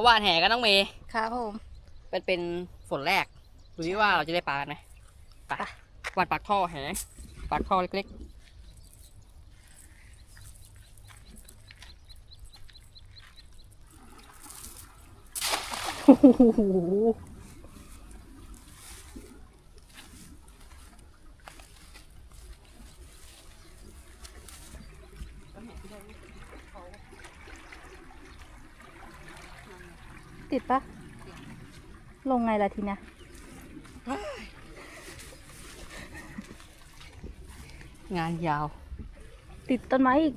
มาว่านแห่กันน้องเมย์ครับผมเป็นเป็นฝนแรกดูดิว่าเราจะได้ปลาไหมไปไปวานปากท่อแห่ปากท่อเล็กๆโอ้โห ติดปะลงไงล่ะทีเนี้ยงานยาว ติดต้นไม้อีก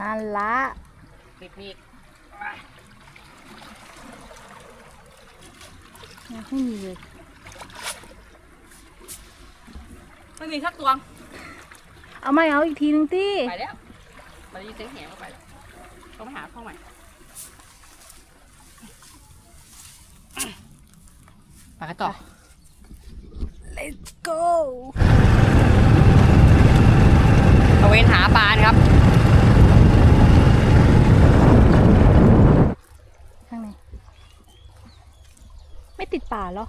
นั่นละปิกนิกยังไม่มีเลย ไม่มีสักตัวเอาไม่เอาอีกทีนึงตี้ ไปแล้วไปยินเสียงแหงก็ไปแล้วต้องไปหาพ่อใหม่ไปกันต่อ Let's go ตะเวนหาปลานะครับ ข้างในไม่ติดป่าเหรอ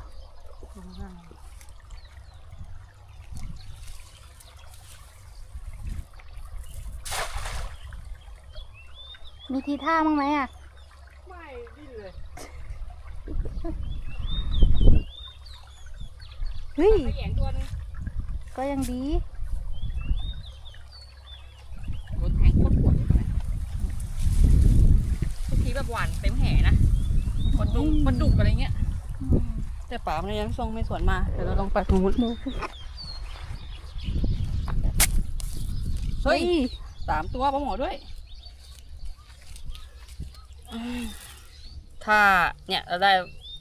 มีทีท่ามั้างไหมอะ ไม่ดิ้นเลยเฮ้ย ไปแหยงตัวนึงก็ยังดี โดนแทงโคตรปวดเลยนะทุกทีแบบหวานเต็มแห่นะปลาดุกปลาดุกอะไรเงี้ย แต่ป่ามันยังทรงไม่สวนมา เดี๋ยวเราลองไปตรงนู้นเฮ้ยสามตัวปลาหมอด้วยอืม ถ้าเนี่ยเราได้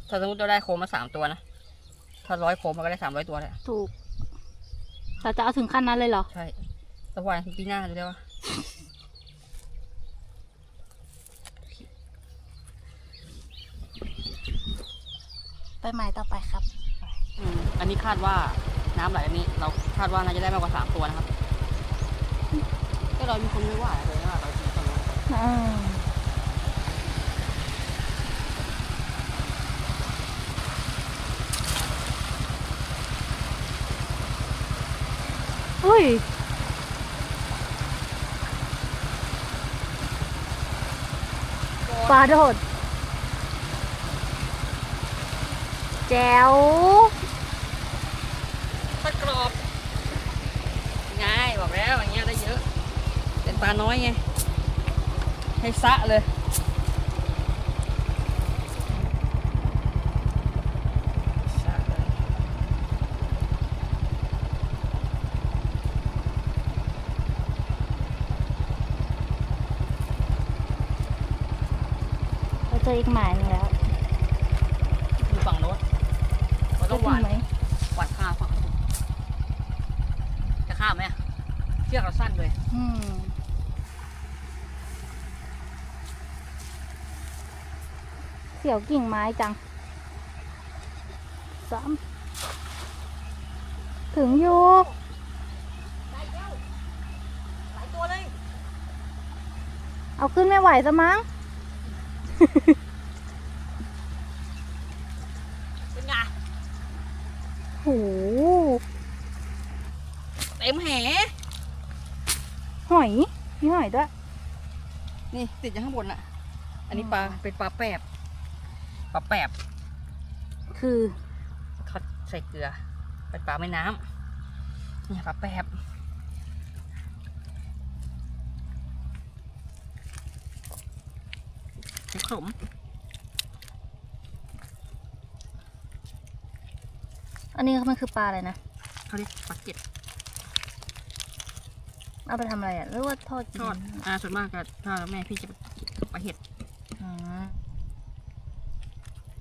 ถ้าสมมติเราได้โคมมาสามตัวนะ ถ้าร้อยโคมมันก็ได้สามร้อยตัวแหละถูกเราจะเอาถึงขั้นนั้นเลยเหรอ ใช่แต่วันปีหน้าจะได้ว่าไปใหม่ต่อไปครับอืมอันนี้คาดว่าน้ำไหลอันนี้ เราคาดว่าน่าจะได้มากกว่าสามตัวนะครับก็เรามีคนไม่ว่าเลยว่าเราจะทำอะไรอืมเฮ้ยปลาโดดแจ๋วถ้ากรอบง่ายบอกแล้วอย่า งเงี้ยได้เยอะเป็นปลาน้อยไงให้ซะเลยซะเลย เราเจ ออีกหมายหนึงแล้วอยู่ฝั่งโน้นเราต้องหวานจะถึไหมหวานข้ามฝั่งโน้นจะข้ามไหมอะเชือกเราสั้นเลยอืมเสียวกิ่งไม้จังสามถึงอยู่ได้แล้วหลายตัวเลยเอาขึ้นไม่ไหวซะมั้ง เป็นไงโหเต็มแหหอยมีหอยด้วย นี่ติดอยู่ข้างบนอะ อันนี้ปลาเป็นปลาแปบปลาแปบคือเขาใส่เกลือเป็นปลาแม่น้ำนี่ปลาแปบ ขมอันนี้มันคือปลาอะไรนะเขาเรียกปลาเก็ดเอาไปทำอะไรอะหรือว่าทอดกินทอดอ่าส่วนมากก็ถ้าแม่พี่จะไปปลาเห็ดอืม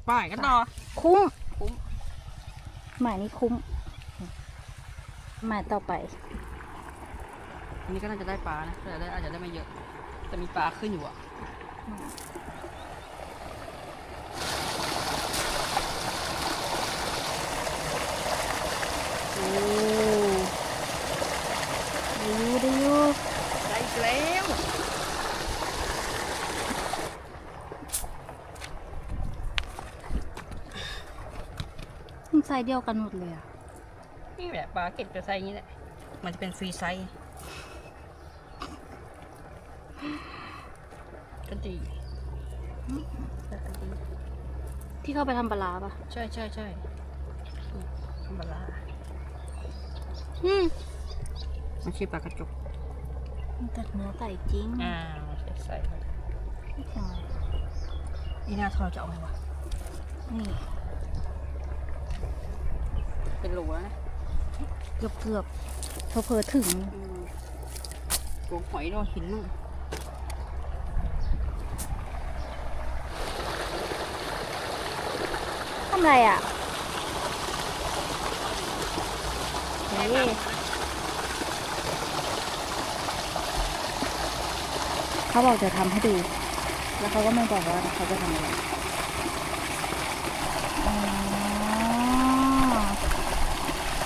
ป้ายกันต่อ คุ้มคุ้ม หมายนี้คุ้ม หมายต่อไปอันนี้ก็น่าจะได้ปลานะแต่ได้อาจจะได้ไม่เยอะ แต่มีปลาขึ้นอยู่อะโอ้ดูอยู่ได้อีกแล้วมันไซส์เดียวกันหมดเลยอะ นี่แหละปลาเก็ตจะใสงนี้แหละ มันจะเป็นฟรีไซส์ก็ดีก็ดีที่เข้าไปทำปลาร้าปะใช่ใช่ใช่ธรรมดา อืมมันชื่อปลากระจกมันตัดเนื้อไก่จริงอ่าใส่ใส่ใช่อีหน้าทอดจะเอาไงวะนี่เป็นโหลแล้วนะเกือบเกือบเพอเพอๆถึงตัวหอยโดนหินนู่นทำไรอะ เขาบอกจะทำให้ดู แล้วเขาก็ไม่บอกว่าเขาจะทำอะไร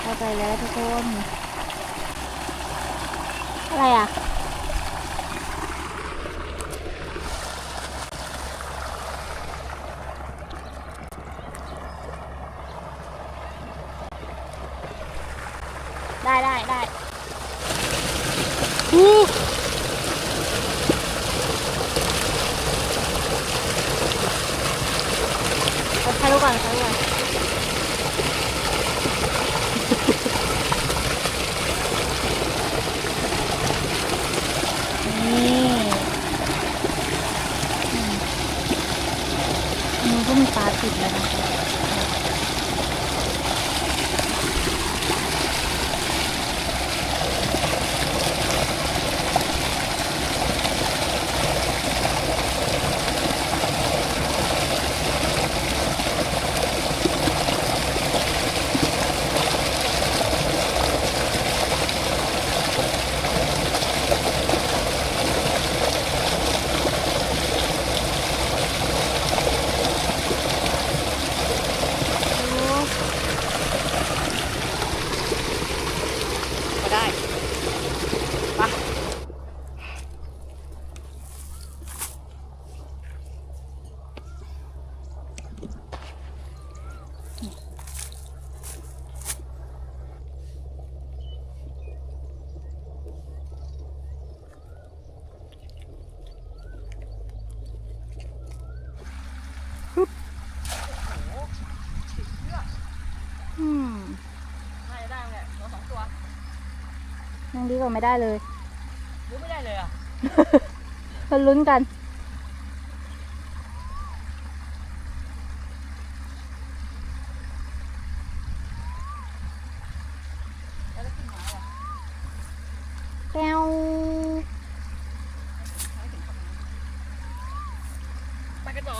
เข้าใจแล้วทุกคน อะไรอะ ได้ได้ได้อู้เอาใช้ดูก่อนใช้ดูก่อนนี่อืมอันนี้ก็ มีปลาติดแล้วนะก็ได้ปะ อืม น่าจะได้ไหมเนี่ยตัวสองตัว ยังดีกว่าไม่ได้เลยหรือไม่ได้เลยอะมาลุ้นกันแล้วจะขึ้นมาอะแก้วไปกันต่อ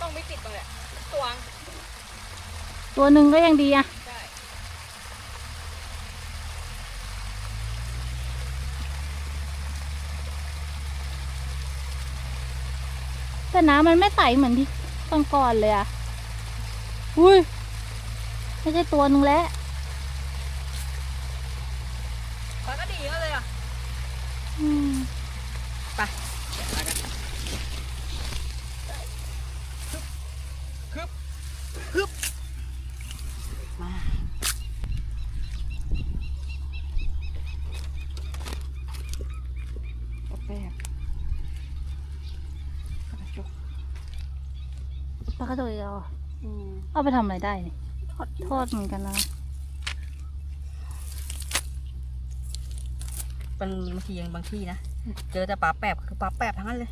ต้องไม่ติดตรงเนี้ยตัวงตัวหนึ่งก็ยังดีอะใช่แต่น้ำมันไม่ใสเหมือนที่ตอนก่อนเลยอะอุ้ย ไม่ใช่ตัวหนึ่งแล้วปลาก็ดีก็เลยอะ อืม ไปเดี๋ยวไปกันฮึบ ฮึบมาโอเคกระจกปลากระโดดอีกแล้วอะอืมเอาไปทำอะไรได้นี่ทอดทอดเหมือนกันนะเป็นบางทียังบางที่นะ เจอแต่ปลาแปบคือปลาแปบทั้งนั้นเลย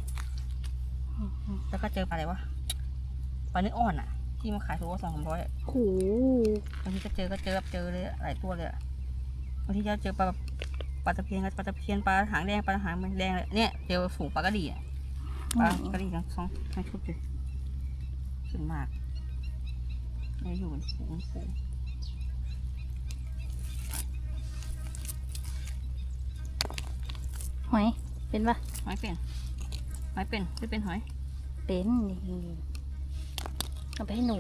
อืมอืมแล้วก็เจอปลาอะไรวะ ปลาเนื้ออ่อนอะ ที่มาขายถูกว่าสองสามร้อยอะโหบางทีก็เจอก็เจอแบบเจอเลยอะหลายตัวเลยอะบางทีจะเจอปลาปลาตะเพียนกับปลาตะเพียนปลาหางแดงปลาหางแดงเลยเนี่ยเจอฝูงปลากระดีอะปลากระดีทั้งสองทั้งชุดเลยขึ้นมากเลยอยู่เป็นฝูงฝูงหอยเป็นปะหอยเป็นหอยเป็นไม่เป็นหอย เป็นนี่ เอาไปให้หนู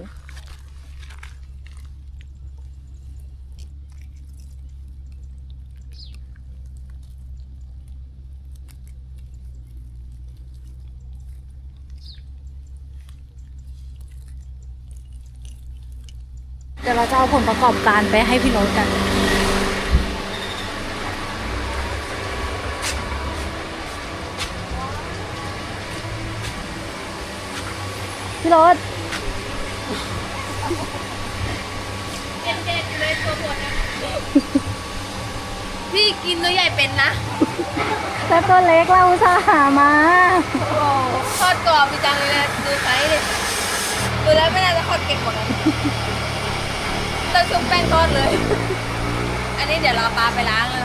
เดี๋ยวเราจะเอาผลประกอบการไปให้พี่โรสกัน พี่โรส พี่กินเนื้อใหญ่เป็นนะแต่ตัวเล็กเราอุตส่าห์หามาโอ้ทอดกรอบไปจังเลยนะดูไซส์ดิดูแล้วไม่น่าจะทอดเก่งกว่านั้นเราชุบแป้งทอดเลย อันนี้เดี๋ยวเราปลาไปล้างแล้ว